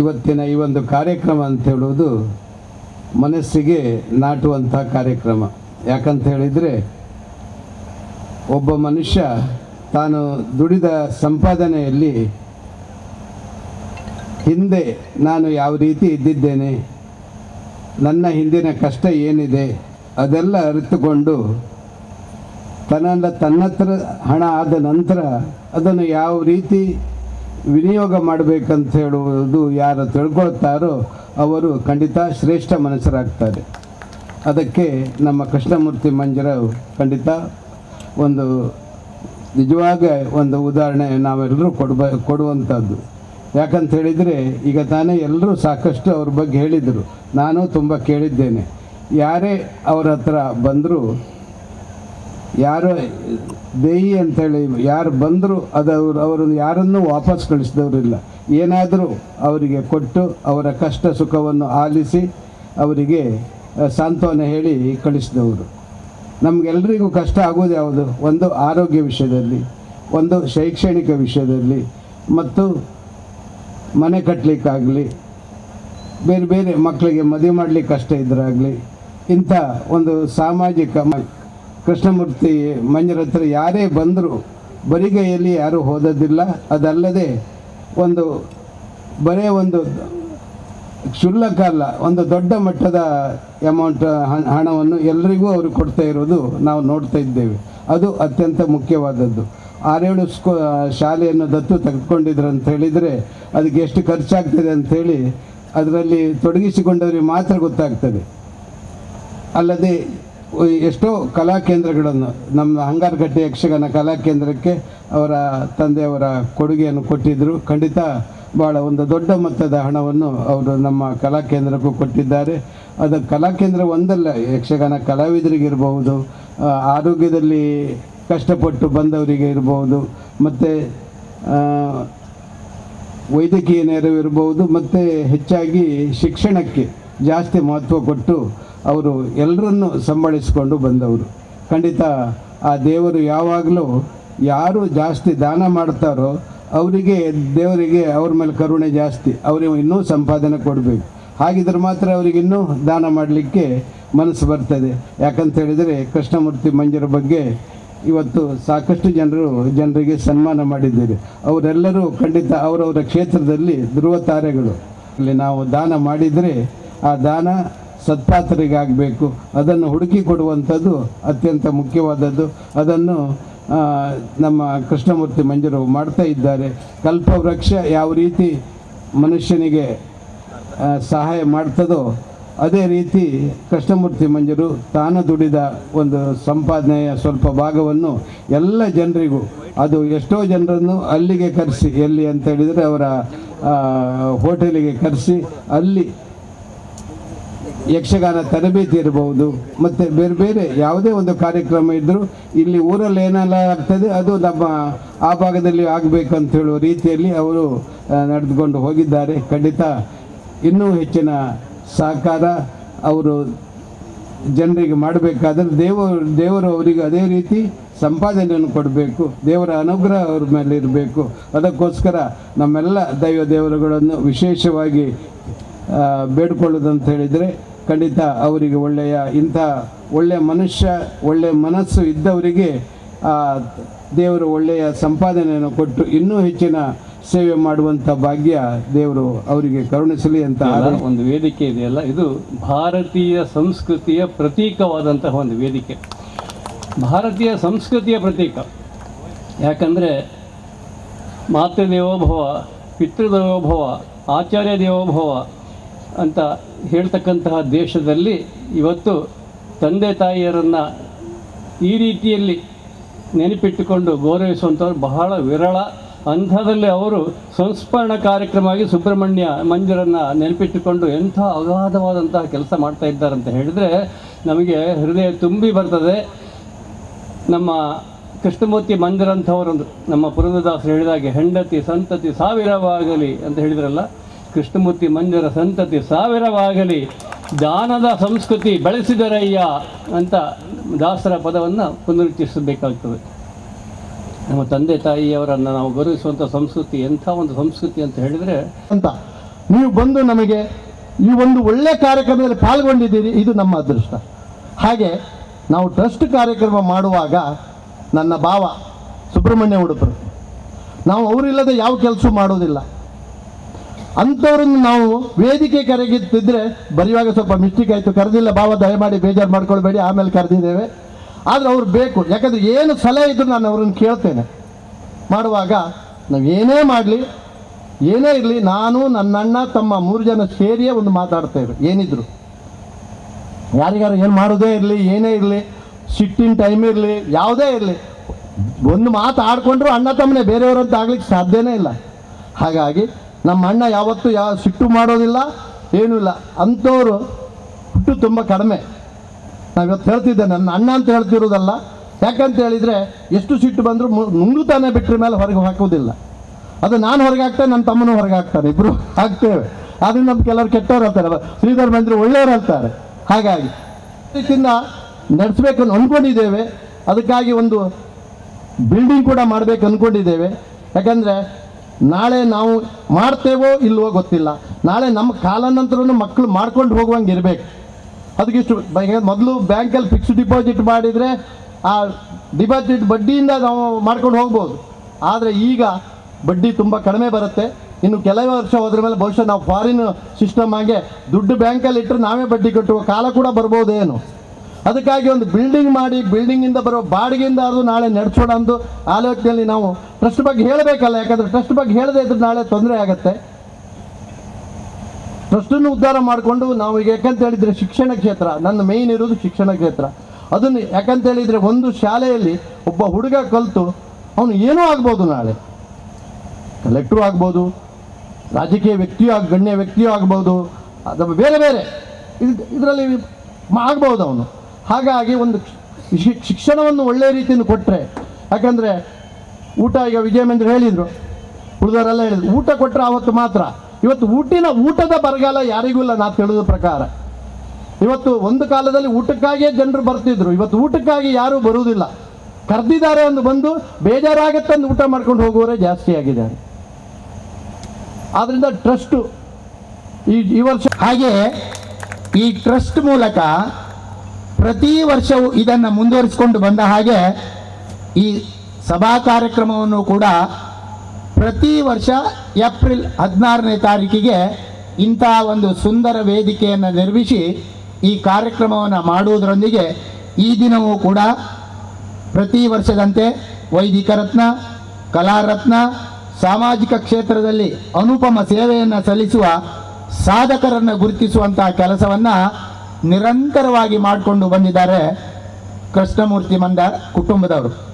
ಇವತ್ತಿನ ಈ ಒಂದು ಕಾರ್ಯಕ್ರಮ ಅಂತ ಹೇಳುವುದು ಮನಸ್ಸಿಗೆ ನಾಟುವಂಥ ಕಾರ್ಯಕ್ರಮ. ಯಾಕಂತ ಹೇಳಿದರೆ ಒಬ್ಬ ಮನುಷ್ಯ ತಾನು ದುಡಿದ ಸಂಪಾದನೆಯಲ್ಲಿ ಹಿಂದೆ ನಾನು ಯಾವ ರೀತಿ ಇದ್ದಿದ್ದೇನೆ, ನನ್ನ ಹಿಂದಿನ ಕಷ್ಟ ಏನಿದೆ ಅದೆಲ್ಲ ಅರಿತುಕೊಂಡು ತನ್ನ ತನ್ನ ಹತ್ರ ಹಣ ಆದ ನಂತರ ಅದನ್ನು ಯಾವ ರೀತಿ ವಿನಿಯೋಗ ಮಾಡಬೇಕಂತ ಹೇಳುವುದು ಯಾರು ತಿಳ್ಕೊಳ್ತಾರೋ ಅವರು ಖಂಡಿತ ಶ್ರೇಷ್ಠ ಮನಸ್ಸರಾಗ್ತಾರೆ. ಅದಕ್ಕೆ ನಮ್ಮ ಕೃಷ್ಣಮೂರ್ತಿ ಮಂಜರಾವ್ ಖಂಡಿತ ಒಂದು ನಿಜವಾಗ ಒಂದು ಉದಾಹರಣೆ ನಾವೆಲ್ಲರೂ ಕೊಡ್ಬ, ಕೊಡುವಂಥದ್ದು. ಯಾಕಂತ ಹೇಳಿದರೆ ಈಗ ತಾನೇ ಎಲ್ಲರೂ ಸಾಕಷ್ಟು ಅವ್ರ ಬಗ್ಗೆ ಹೇಳಿದರು. ನಾನು ತುಂಬ ಕೇಳಿದ್ದೇನೆ. ಯಾರೇ ಅವರ ಹತ್ರ ಬಂದರೂ ಯಾರು ದೇಯಿ ಅಂತೇಳಿ ಯಾರು ಬಂದರೂ ಅದು ಅವರು ಅವರನ್ನು ಯಾರನ್ನೂ ವಾಪಸ್ ಕಳಿಸಿದವರಿಲ್ಲ ಏನಾದರೂ ಅವರಿಗೆ ಕೊಟ್ಟು ಅವರ ಕಷ್ಟ ಸುಖವನ್ನು ಆಲಿಸಿ ಅವರಿಗೆ ಸಾಂತ್ವನ ಹೇಳಿ ಕಳಿಸಿದವರು. ನಮಗೆಲ್ಲರಿಗೂ ಕಷ್ಟ ಆಗೋದು ಯಾವುದು? ಒಂದು ಆರೋಗ್ಯ ವಿಷಯದಲ್ಲಿ, ಒಂದು ಶೈಕ್ಷಣಿಕ ವಿಷಯದಲ್ಲಿ, ಮತ್ತು ಮನೆ ಕಟ್ಟಲಿಕ್ಕಾಗಲಿ ಬೇರೆ ಬೇರೆ ಮಕ್ಕಳಿಗೆ ಮದುವೆ ಮಾಡಲಿಕ್ಕೆ ಕಷ್ಟ ಇದ್ದರಾಗಲಿ ಇಂಥ ಒಂದು ಸಾಮಾಜಿಕ ಕೃಷ್ಣಮೂರ್ತಿ ಮಂಜರ ಹತ್ರ ಯಾರೇ ಬಂದರೂ ಬರಿಗೈಯಲ್ಲಿ ಯಾರೂ ಓದೋದಿಲ್ಲ ಅದಲ್ಲದೆ ಒಂದು ಬರೇ ಒಂದು ಕ್ಷುಲ್ಲಕ ಅಲ್ಲ, ಒಂದು ದೊಡ್ಡ ಮಟ್ಟದ ಅಮೌಂಟ್ ಹಣವನ್ನು ಎಲ್ಲರಿಗೂ ಅವರು ಕೊಡ್ತಾ ಇರೋದು ನಾವು ನೋಡ್ತಾ ಇದ್ದೇವೆ. ಅದು ಅತ್ಯಂತ ಮುಖ್ಯವಾದದ್ದು. ಆರೇಳು ಸ್ಕೂ ಶಾಲೆಯನ್ನು ದತ್ತು ತೆಗೆದುಕೊಂಡಿದ್ರು ಅಂತ ಹೇಳಿದರೆ ಅದಕ್ಕೆ ಎಷ್ಟು ಖರ್ಚಾಗ್ತದೆ ಅಂಥೇಳಿ ಅದರಲ್ಲಿ ತೊಡಗಿಸಿಕೊಂಡವರಿಗೆ ಮಾತ್ರ ಗೊತ್ತಾಗ್ತದೆ. ಅಲ್ಲದೆ ಎಷ್ಟೋ ಕಲಾ ಕೇಂದ್ರಗಳನ್ನು, ನಮ್ಮ ಹಂಗಾರಗಟ್ಟೆ ಯಕ್ಷಗಾನ ಕಲಾ ಕೇಂದ್ರಕ್ಕೆ ಅವರ ತಂದೆಯವರ ಕೊಡುಗೆಯನ್ನು ಕೊಟ್ಟಿದ್ದರು ಖಂಡಿತ ಭಾಳ ಒಂದು ದೊಡ್ಡ ಮೊತ್ತದ ಹಣವನ್ನು ಅವರು ನಮ್ಮ ಕಲಾ ಕೇಂದ್ರಕ್ಕೂ ಕೊಟ್ಟಿದ್ದಾರೆ. ಅದು ಕಲಾ ಕೇಂದ್ರ ಒಂದಲ್ಲ, ಯಕ್ಷಗಾನ ಕಲಾವಿದರಿಗಿರ್ಬಹುದು ಆರೋಗ್ಯದಲ್ಲಿ ಕಷ್ಟಪಟ್ಟು ಬಂದವರಿಗೆ ಇರಬಹುದು, ಮತ್ತು ವೈದ್ಯಕೀಯ ನೆರವು ಇರಬಹುದು, ಮತ್ತು ಹೆಚ್ಚಾಗಿ ಶಿಕ್ಷಣಕ್ಕೆ ಜಾಸ್ತಿ ಮಹತ್ವ ಕೊಟ್ಟು ಅವರು ಎಲ್ಲರನ್ನು ಸಂಬಳಿಸಿಕೊಂಡು ಬಂದವರು. ಖಂಡಿತ ಆ ದೇವರು ಯಾವಾಗಲೂ ಯಾರು ಜಾಸ್ತಿ ದಾನ ಮಾಡ್ತಾರೋ ಅವರಿಗೆ ದೇವರಿಗೆ ಅವ್ರ ಮೇಲೆ ಕರುಣೆ ಜಾಸ್ತಿ, ಅವರಿಗೆ ಇನ್ನೂ ಸಂಪಾದನೆ ಕೊಡಬೇಕು. ಹಾಗಿದ್ರೆ ಮಾತ್ರ ಅವರಿಗೆ ಇನ್ನೂ ದಾನ ಮಾಡಲಿಕ್ಕೆ ಮನಸ್ಸು ಬರ್ತದೆ. ಯಾಕಂತ ಹೇಳಿದರೆ ಕೃಷ್ಣಮೂರ್ತಿ ಮಂಜರ ಬಗ್ಗೆ ಇವತ್ತು ಸಾಕಷ್ಟು ಜನರು ಜನರಿಗೆ ಸನ್ಮಾನ ಮಾಡಿದ್ದೀರಿ. ಅವರೆಲ್ಲರೂ ಖಂಡಿತ ಅವರವರ ಕ್ಷೇತ್ರದಲ್ಲಿ ಧ್ರುವ ತಾರೆಗಳು. ಇಲ್ಲಿ ನಾವು ದಾನ ಮಾಡಿದರೆ ಆ ದಾನ ಸತ್ಪಾತ್ರರಿಗಾಗಬೇಕು ಅದನ್ನು ಹುಡುಕಿ ಕೊಡುವಂಥದ್ದು ಅತ್ಯಂತ ಮುಖ್ಯವಾದದ್ದು. ಅದನ್ನು ನಮ್ಮ ಕೃಷ್ಣಮೂರ್ತಿ ಮಂಜರು ಮಾಡ್ತಾ ಇದ್ದಾರೆ. ಕಲ್ಪವೃಕ್ಷ ಯಾವ ರೀತಿ ಮನುಷ್ಯನಿಗೆ ಸಹಾಯ ಮಾಡ್ತದೋ, ಅದೇ ರೀತಿ ಕೃಷ್ಣಮೂರ್ತಿ ಮಂಜರು ತಾನು ದುಡಿದ ಒಂದು ಸಂಪಾದನೆಯ ಸ್ವಲ್ಪ ಭಾಗವನ್ನು ಎಲ್ಲ ಜನರಿಗೂ, ಅದು ಎಷ್ಟೋ ಜನರನ್ನು ಅಲ್ಲಿಗೆ ಕರೆಸಿ, ಎಲ್ಲಿ ಅಂತ ಹೇಳಿದರೆ ಅವರ ಹೋಟೆಲಿಗೆ ಕರೆಸಿ, ಅಲ್ಲಿ ಯಕ್ಷಗಾನ ತರಬೇತಿ ಇರಬಹುದು ಮತ್ತು ಬೇರೆ ಬೇರೆ ಯಾವುದೇ ಒಂದು ಕಾರ್ಯಕ್ರಮ ಇದ್ದರೂ ಇಲ್ಲಿ ಊರಲ್ಲಿ ಏನೆಲ್ಲ ಆಗ್ತದೆ, ಅದು ನಮ್ಮ ಆ ಭಾಗದಲ್ಲಿ ಆಗಬೇಕಂತ ಹೇಳುವ ರೀತಿಯಲ್ಲಿ ಅವರು ನಡೆದುಕೊಂಡು ಹೋಗಿದ್ದಾರೆ. ಖಂಡಿತ ಇನ್ನೂ ಹೆಚ್ಚಿನ ಸಹಕಾರ ಅವರು ಜನರಿಗೆ ಮಾಡಬೇಕಾದ್ರೆ ದೇವರು ದೇವರು ಅವರಿಗೆ ಅದೇ ರೀತಿ ಸಂಪಾದನೆಯನ್ನು ಕೊಡಬೇಕು, ದೇವರ ಅನುಗ್ರಹ ಅವ್ರ ಮೇಲೆ ಇರಬೇಕು. ಅದಕ್ಕೋಸ್ಕರ ನಮ್ಮೆಲ್ಲ ದೈವ ದೇವರುಗಳನ್ನು ವಿಶೇಷವಾಗಿ ಬೇಡ್ಕೊಳ್ಳೋದಂತ ಹೇಳಿದರೆ ಖಂಡಿತ ಅವರಿಗೆ ಒಳ್ಳೆಯ ಇಂಥ ಒಳ್ಳೆಯ ಮನುಷ್ಯ ಒಳ್ಳೆಯ ಮನಸ್ಸು ಇದ್ದವರಿಗೆ ಆ ದೇವರು ಒಳ್ಳೆಯ ಸಂಪಾದನೆಯನ್ನು ಕೊಟ್ಟು ಇನ್ನೂ ಹೆಚ್ಚಿನ ಸೇವೆ ಮಾಡುವಂಥ ಭಾಗ್ಯ ದೇವರು ಅವರಿಗೆ ಕರುಣಿಸಲಿ ಅಂತ ಒಂದು ವೇದಿಕೆ ಇದೆಯಲ್ಲ ಇದು ಭಾರತೀಯ ಸಂಸ್ಕೃತಿಯ ಪ್ರತೀಕವಾದಂತಹ ಒಂದು ವೇದಿಕೆ. ಭಾರತೀಯ ಸಂಸ್ಕೃತಿಯ ಪ್ರತೀಕ. ಯಾಕಂದರೆ ಮಾತೃದೇವೋಭವ ಪಿತೃದೇವೋಭವ ಆಚಾರ್ಯ ದೇವೋಭವ ಅಂತ ಹೇಳ್ತಕ್ಕಂತಹ ದೇಶದಲ್ಲಿ ಇವತ್ತು ತಂದೆ ತಾಯಿಯರನ್ನು ಈ ರೀತಿಯಲ್ಲಿ ನೆನಪಿಟ್ಟುಕೊಂಡು ಗೌರವಿಸುವಂಥವ್ರು ಬಹಳ ವಿರಳ ಅಂಥದಲ್ಲಿ ಅವರು ಸಂಸ್ಮರಣ ಕಾರ್ಯಕ್ರಮವಾಗಿ ಸುಬ್ರಹ್ಮಣ್ಯ ಮಂದಿರನ್ನು ನೆನಪಿಟ್ಟುಕೊಂಡು ಎಂಥ ಅಗಾಧವಾದಂತಹ ಕೆಲಸ ಮಾಡ್ತಾ ಇದ್ದಾರೆ ಅಂತ ಹೇಳಿದರೆ ನಮಗೆ ಹೃದಯ ತುಂಬಿ ಬರ್ತದೆ. ನಮ್ಮ ಕೃಷ್ಣಮೂರ್ತಿ ಮಂದಿರ ಅಂಥವರೊಂದು ನಮ್ಮ ಪುರಂದದಾಸರು ಹೇಳಿದಾಗೆ ಹೆಂಡತಿ, ಸಂತತಿ ಸಾವಿರವಾಗಲಿ ಅಂತ ಹೇಳಿದ್ರಲ್ಲ. ಕೃಷ್ಣಮೂರ್ತಿ ಮಂದಿರ ಸಂತತಿ ಸಾವಿರವಾಗಲಿ ದಾನದ ಸಂಸ್ಕೃತಿ ಬೆಳೆಸಿದರಯ್ಯ ಅಂತ ದಾಸರ ಪದವನ್ನು ಪುನರುಚ್ಚರಿಸಬೇಕಾಗ್ತದೆ. ನಮ್ಮ ತಂದೆ ತಾಯಿಯವರನ್ನು ನಾವು ಗೌರವಿಸುವಂಥ ಸಂಸ್ಕೃತಿ, ಎಂಥ ಒಂದು ಸಂಸ್ಕೃತಿ ಅಂತ ಹೇಳಿದರೆ ಅಂತ ನೀವು ಬಂದು ನಮಗೆ ಈ ಒಂದು ಒಳ್ಳೆ ಕಾರ್ಯಕ್ರಮದಲ್ಲಿ ಪಾಲ್ಗೊಂಡಿದ್ದೀರಿ, ಇದು ನಮ್ಮ ಅದೃಷ್ಟ. ಹಾಗೆ ನಾವು ಟ್ರಸ್ಟ್ ಕಾರ್ಯಕ್ರಮ ಮಾಡುವಾಗ ನನ್ನ ಭಾವ ಸುಬ್ರಹ್ಮಣ್ಯ ಉಡುಪರು. ನಾವು ಅವರಿಲ್ಲದೆ ಯಾವ ಕೆಲಸ ಮಾಡೋದಿಲ್ಲ ಅಂಥವ್ರನ್ನ ನಾವು ವೇದಿಕೆ ಕರೆಗಿತ್ತಿದ್ರೆ ಬರೆಯುವಾಗ ಸ್ವಲ್ಪ ಮಿಸ್ಟೇಕ್ ಆಯಿತು, ಕರೆದಿಲ್ಲ, ಭಾವ ದಯಮಾಡಿ ಬೇಜಾರು ಮಾಡ್ಕೊಳ್ಬೇಡಿ, ಆಮೇಲೆ ಕರೆದಿದ್ದೇವೆ. ಆದರೆ ಅವ್ರು ಬೇಕು, ಯಾಕಂದರೆ ಏನು ಸಲಹೆ ಇದ್ದರೂ ನಾನು ಅವ್ರನ್ನ ಕೇಳ್ತೇನೆ. ಮಾಡುವಾಗ ನಾವು ಏನೇ ಮಾಡಲಿ, ಏನೇ ಇರಲಿ, ನಾನು ನನ್ನ ಅಣ್ಣ ತಮ್ಮ ಮೂರು ಜನ ಸೇರಿಯೇ ಒಂದು ಮಾತಾಡ್ತೇವೆ ಏನಿದ್ರು. ಯಾರಿಗಾರು ಏನು ಮಾಡೋದೇ ಇರಲಿ, ಏನೇ ಇರಲಿ ಸಿಟ್ಟಿನ ಟೈಮ್ ಇರಲಿ, ಯಾವುದೇ ಇರಲಿ, ಒಂದು ಮಾತು ಆಡ್ಕೊಂಡ್ರು ಅಣ್ಣ ತಮ್ಮನೆ, ಬೇರೆಯವರಂತ ಆಗ್ಲಿಕ್ಕೆ ಸಾಧ್ಯನೇ ಇಲ್ಲ. ಹಾಗಾಗಿ ನಮ್ಮ ಅಣ್ಣ ಯಾವತ್ತೂ ಯಾವ ಸಿಟ್ಟು ಮಾಡೋದಿಲ್ಲ, ಏನೂ ಇಲ್ಲ. ಅಂಥವ್ರು ಹುಟ್ಟು ತುಂಬ ಕಡಿಮೆ. ನಾವಿವತ್ತು ಹೇಳ್ತಿದ್ದೆ, ನನ್ನ ಅಣ್ಣ ಅಂತ ಹೇಳ್ತಿರೋದಲ್ಲ. ಯಾಕಂತ ಹೇಳಿದರೆ, ಎಷ್ಟು ಸಿಟ್ಟು ಬಂದರೂ ನುಂಗುತ್ತಾನೆ ಬಿಟ್ಟರೆ ಮೇಲೆ ಹೊರಗೆ ಹಾಕೋದಿಲ್ಲ ಅದು ನಾನು ಹೊರಗೆ ಹಾಕ್ತೇನೆ ನನ್ನ ತಮ್ಮನೂ ಹೊರಗೆ ಹಾಕ್ತಾನೆ ಇಬ್ಬರು ಹಾಕ್ತೇವೆ ಆದ್ರಿಂದ ನಮ್ಮ ಕೆಲವರು ಕೆಟ್ಟವ್ರು ಹೇಳ್ತಾರೆ ಶ್ರೀಧರ್ ಬಂದರೆ ಒಳ್ಳೆಯವ್ರು ಹೇಳ್ತಾರೆ ಹಾಗಾಗಿ ನಡೆಸ್ಬೇಕನ್ನು ಅಂತ ಅಂದ್ಕೊಂಡಿದ್ದೇವೆ ಅದಕ್ಕಾಗಿ ಒಂದು ಬಿಲ್ಡಿಂಗ್ ಕೂಡ ಮಾಡಬೇಕು ಅಂದ್ಕೊಂಡಿದ್ದೇವೆ ಯಾಕಂದರೆ ನಾಳೆ ನಾವು ಮಾಡ್ತೇವೋ ಇಲ್ವೋ ಗೊತ್ತಿಲ್ಲ. ನಾಳೆ ನಮ್ಮ ಕಾಲನಂತರನು ಮಕ್ಕಳು ಮಾಡ್ಕೊಂಡು ಹೋಗುವಂಗೆ ಇರಬೇಕು. ಅದಕ್ಕಿಷ್ಟು ಮೊದಲು ಬ್ಯಾಂಕಲ್ಲಿ ಫಿಕ್ಸ್ ಡಿಪಾಸಿಟ್ ಮಾಡಿದರೆ ಆ ಡಿಪಾಸಿಟ್ ಬಡ್ಡಿಯಿಂದ ನಾವು ಮಾಡ್ಕೊಂಡು ಹೋಗ್ಬೋದು. ಆದರೆ ಈಗ ಬಡ್ಡಿ ತುಂಬ ಕಡಿಮೆ ಬರುತ್ತೆ. ಇನ್ನು ಕೆಲವೇ ವರ್ಷ ಹೋದ್ರ ಮೇಲೆ ಬಹುಶಃ ನಾವು ಫಾರಿನ್ ಸಿಸ್ಟಮ್ ಹಾಗೆ ದುಡ್ಡು ಬ್ಯಾಂಕಲ್ಲಿ ಇಟ್ಟರೆ ನಾವೇ ಬಡ್ಡಿ ಕಟ್ಟುವ ಕಾಲ ಕೂಡ ಬರ್ಬೋದೇನು. ಅದಕ್ಕಾಗಿ ಒಂದು ಬಿಲ್ಡಿಂಗ್ ಮಾಡಿ ಬಿಲ್ಡಿಂಗಿಂದ ಬರೋ ಬಾಡಿಗೆಯಿಂದ ಅದು ನಾಳೆ ನಡೆಸೋಣ ಅಂದು ಆಲೋಚನೆಯಲ್ಲಿ ನಾವು ಟ್ರಸ್ಟ್ ಬಗ್ಗೆ ಹೇಳಬೇಕಲ್ಲ, ಯಾಕಂದರೆ ಟ್ರಸ್ಟ್ ಬಗ್ಗೆ ಹೇಳದೇ ಇದ್ರೆ ನಾಳೆ ತೊಂದರೆ ಆಗುತ್ತೆ. ಟ್ರಸ್ಟನ್ನು ಉದ್ಧಾರ ಮಾಡಿಕೊಂಡು ನಾವು ಈಗ ಯಾಕಂತ ಹೇಳಿದರೆ ಶಿಕ್ಷಣ ಕ್ಷೇತ್ರ, ನನ್ನ ಮೇಯ್ನ್ ಇರೋದು ಶಿಕ್ಷಣ ಕ್ಷೇತ್ರ. ಅದನ್ನು ಯಾಕಂತ ಹೇಳಿದರೆ ಒಂದು ಶಾಲೆಯಲ್ಲಿ ಒಬ್ಬ ಹುಡುಗ ಕಲಿತು, ಅವನು ಏನೂ ಆಗ್ಬೋದು ನಾಳೆ. ಕಲೆಕ್ಟ್ರು ಆಗ್ಬೋದು, ರಾಜಕೀಯ ವ್ಯಕ್ತಿಯೂ ಆಗ, ಗಣ್ಯ ವ್ಯಕ್ತಿಯೂ ಆಗ್ಬೋದು, ಅಥವಾ ಬೇರೆ ಬೇರೆ. ಇದು ಇದರಲ್ಲಿ ಆಗ್ಬೋದು ಅವನು. ಹಾಗಾಗಿ ಒಂದು ಶಿಕ್ಷಣವನ್ನು ಒಳ್ಳೆಯ ರೀತಿಯಿಂದ ಕೊಟ್ಟರೆ ಯಾಕಂದರೆ ಊಟ ಈಗ ವಿಜಯಮೇಂದ್ರ ಹೇಳಿದರು ಉಳಿದವರೆಲ್ಲ ಹೇಳಿದ್ರು, ಊಟ ಕೊಟ್ಟರೆ ಆವತ್ತು ಮಾತ್ರ. ಇವತ್ತು ಊಟಿನ ಊಟದ ಬರಗಾಲ ಯಾರಿಗೂ ಇಲ್ಲ ನಾನು ತಿಳಿದ ಪ್ರಕಾರ. ಇವತ್ತು ಒಂದು ಕಾಲದಲ್ಲಿ ಊಟಕ್ಕಾಗಿಯೇ ಜನರು ಬರ್ತಿದ್ರು, ಇವತ್ತು ಊಟಕ್ಕಾಗಿ ಯಾರೂ ಬರುವುದಿಲ್ಲ ಕರೆದಿದ್ದಾರೆ ಅಂದು ಬಂದು ಬೇಜಾರಾಗತ್ತೆ ಅಂದು ಊಟ ಮಾಡ್ಕೊಂಡು ಹೋಗುವವರೇ ಜಾಸ್ತಿ ಆಗಿದ್ದಾರೆ. ಆದ್ದರಿಂದ ಟ್ರಸ್ಟು ಈ ಈ ವರ್ಷ ಹಾಗೆ ಈ ಟ್ರಸ್ಟ್ ಮೂಲಕ ಪ್ರತಿ ವರ್ಷವೂ ಇದನ್ನು ಮುಂದುವರಿಸಿಕೊಂಡು ಬಂದ ಹಾಗೆ ಈ ಸಭಾ ಕಾರ್ಯಕ್ರಮವನ್ನು ಕೂಡ ಪ್ರತಿ ವರ್ಷ ಏಪ್ರಿಲ್ ಹದಿನಾರನೇ ತಾರೀಕಿಗೆ ಇಂಥ ಒಂದು ಸುಂದರ ವೇದಿಕೆಯನ್ನು ನಿರ್ಮಿಸಿ ಈ ಕಾರ್ಯಕ್ರಮವನ್ನು ಮಾಡುವುದರೊಂದಿಗೆ ಈ ದಿನವೂ ಕೂಡ ಪ್ರತಿ ವರ್ಷದಂತೆ ವೈದಿಕ ರತ್ನ ಕಲಾರತ್ನ ಸಾಮಾಜಿಕ ಕ್ಷೇತ್ರದಲ್ಲಿ ಅನುಪಮ ಸೇವೆಯನ್ನು ಸಲ್ಲಿಸುವ ಸಾಧಕರನ್ನು ಗುರುತಿಸುವಂತಹ ಕೆಲಸವನ್ನು ನಿರಂತರವಾಗಿ ಮಾಡಿಕೊಂಡು ಬಂದಿದ್ದಾರೆ ಕೃಷ್ಣಮೂರ್ತಿ ಮಂದ ಕುಟುಂಬದವರು.